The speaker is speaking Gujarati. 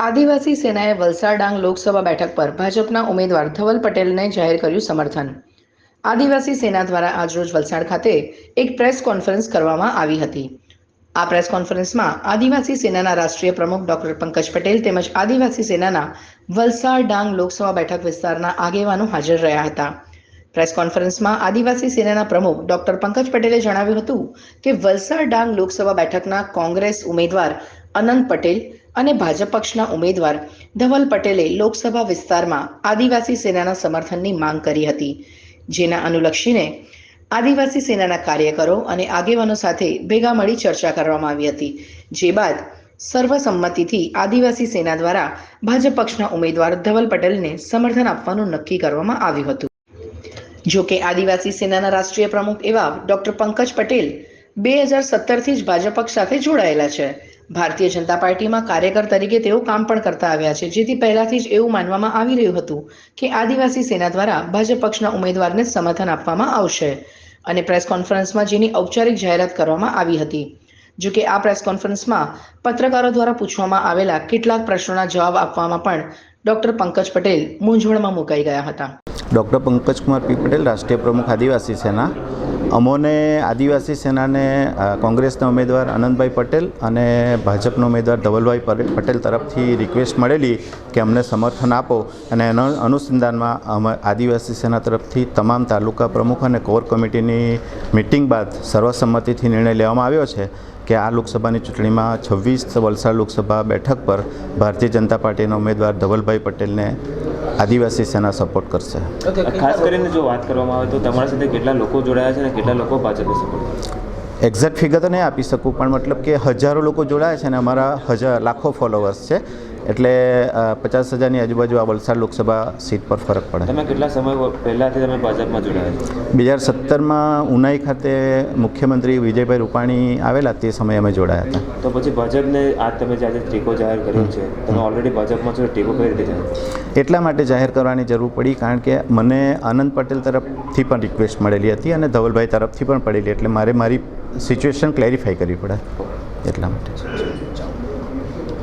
આદિવાસી સેનાએ વલસાડ ડાંગ લોકસભા બેઠક પર ભાજપના ઉમેદવાર ધવલ પટેલને જાહેર કર્યું સમર્થન. આદિવાસી સેના દ્વારા આજરોજ વલસાડ ખાતે એક પ્રેસ કોન્ફરન્સ કરવામાં આવી હતી. આ પ્રેસ કોન્ફરન્સમાં આદિવાસી સેનાના રાષ્ટ્રીય પ્રમુખ ડોક્ટર પંકજ પટેલ તેમજ આદિવાસી સેનાના વલસાડ ડાંગ લોકસભા બેઠક વિસ્તારના આગેવાનો હાજર રહ્યા હતા. પ્રેસ કોન્ફરન્સમાં આદિવાસી સેનાના પ્રમુખ ડોક્ટર પંકજ પટેલે જણાવ્યું હતું કે વલસાડ ડાંગ લોકસભા બેઠકના કોંગ્રેસ ઉમેદવાર અનંત પટેલ અને ભાજપ પક્ષના ઉમેદવાર ધવલ પટેલે લોકસભા વિસ્તારમાં આદિવાસી સેનાના સમર્થનની માંગ કરી હતી, જેના અનુલક્ષીને આદિવાસી સેનાના કાર્યકરો અને આગેવાનો સાથે ભેગા મળી ચર્ચા કરવામાં આવી હતી, જે બાદ સર્વસંમતિથી આદિવાસી સેના દ્વારા ભાજપ પક્ષના ઉમેદવાર ધવલ પટેલને સમર્થન આપવાનું નક્કી કરવામાં આવ્યું હતું. જો કે આદિવાસી સેનાના રાષ્ટ્રીય પ્રમુખ એવા ડોક્ટર પંકજ પટેલ બે હજાર સત્તરથી જ ભાજપ પક્ષ સાથે જોડાયેલા છે ભારતીય જનતા પાર્ટીમાં કાર્યકર તરીકે તેઓ કામ પણ કરતા આવ્યા છે. જેથી પહેલાથી જ એવું માનવામાં આવી રહ્યું હતું કે આદિવાસી સેના દ્વારા ભાજપ પક્ષના ઉમેદવારને સમર્થન આપવામાં આવશે અને પ્રેસ કોન્ફરન્સમાં જેની ઔપચારિક જાહેરાત કરવામાં આવી હતી. જો કે આ પ્રેસ કોન્ફરન્સમાં પત્રકારો દ્વારા પૂછવામાં આવેલા કેટલાક પ્રશ્નોના જવાબ આપવામાં પણ ડોક્ટર પંકજ પટેલ મૂંઝવણમાં મુકાઈ ગયા હતા. ડૉક્ટર પંકજકુમાર પી પટેલ, રાષ્ટ્રીય પ્રમુખ આદિવાસી સેના. અમોને આદિવાસી સેનાને કોંગ્રેસના ઉમેદવાર આનંદભાઈ પટેલ અને ભાજપના ઉમેદવાર ધવલભાઈ પટેલ તરફથી રિક્વેસ્ટ મળેલી કે અમને સમર્થન આપો. અને એના અનુસંધાનમાં અમે આદિવાસી સેના તરફથી તમામ તાલુકા પ્રમુખ અને કોર કમિટીની મિટિંગ બાદ સર્વસંમતિથી નિર્ણય લેવામાં આવ્યો છે કે આ લોકસભાની ચૂંટણીમાં છવ્વીસ વલસાડ લોકસભા બેઠક પર ભારતીય જનતા પાર્ટીના ઉમેદવાર ધવલભાઈ પટેલને આદિવાસી સેના સપોર્ટ કરશે. ખાસ કરીને જો વાત કરવામાં આવે તો તમારા સાથે કેટલા લોકો જોડાયા છે અને કેટલા લોકો ભાજપને સપોર્ટ એક્ઝેક્ટ ફિગર તો નહીં આપી શકું પણ મતલબ કે હજારો લોકો જોડાયા છે અને અમારા હજાર લાખો ફોલોવર્સ છે. એટલે પચાસ હજારની આજુબાજુ આ વલસાડ લોકસભા સીટ પર ફરક પડે. તમે કેટલા સમય પહેલાંથી તમે ભાજપમાં જોડાયા બે હજાર સત્તરમાં ઉનાઈ ખાતે મુખ્યમંત્રી વિજયભાઈ રૂપાણી આવેલા તે સમયે અમે જોડાયા હતા. તો પછી ભાજપને આજ તમે જે આજે ટેકો જાહેર કર્યો છે તમે ઓલરેડી ભાજપમાં છો ટેકો કઈ રીતે જાહેર એટલા માટે જાહેર કરવાની જરૂર પડી કારણ કે મને આનંદ પટેલ તરફથી પણ રિક્વેસ્ટ મળેલી હતી અને ધવલભાઈ તરફથી પણ પડેલી એટલે મારે મારી સિચ્યુએશન ક્લેરિફાઈ કરવી પડે. એટલા માટે.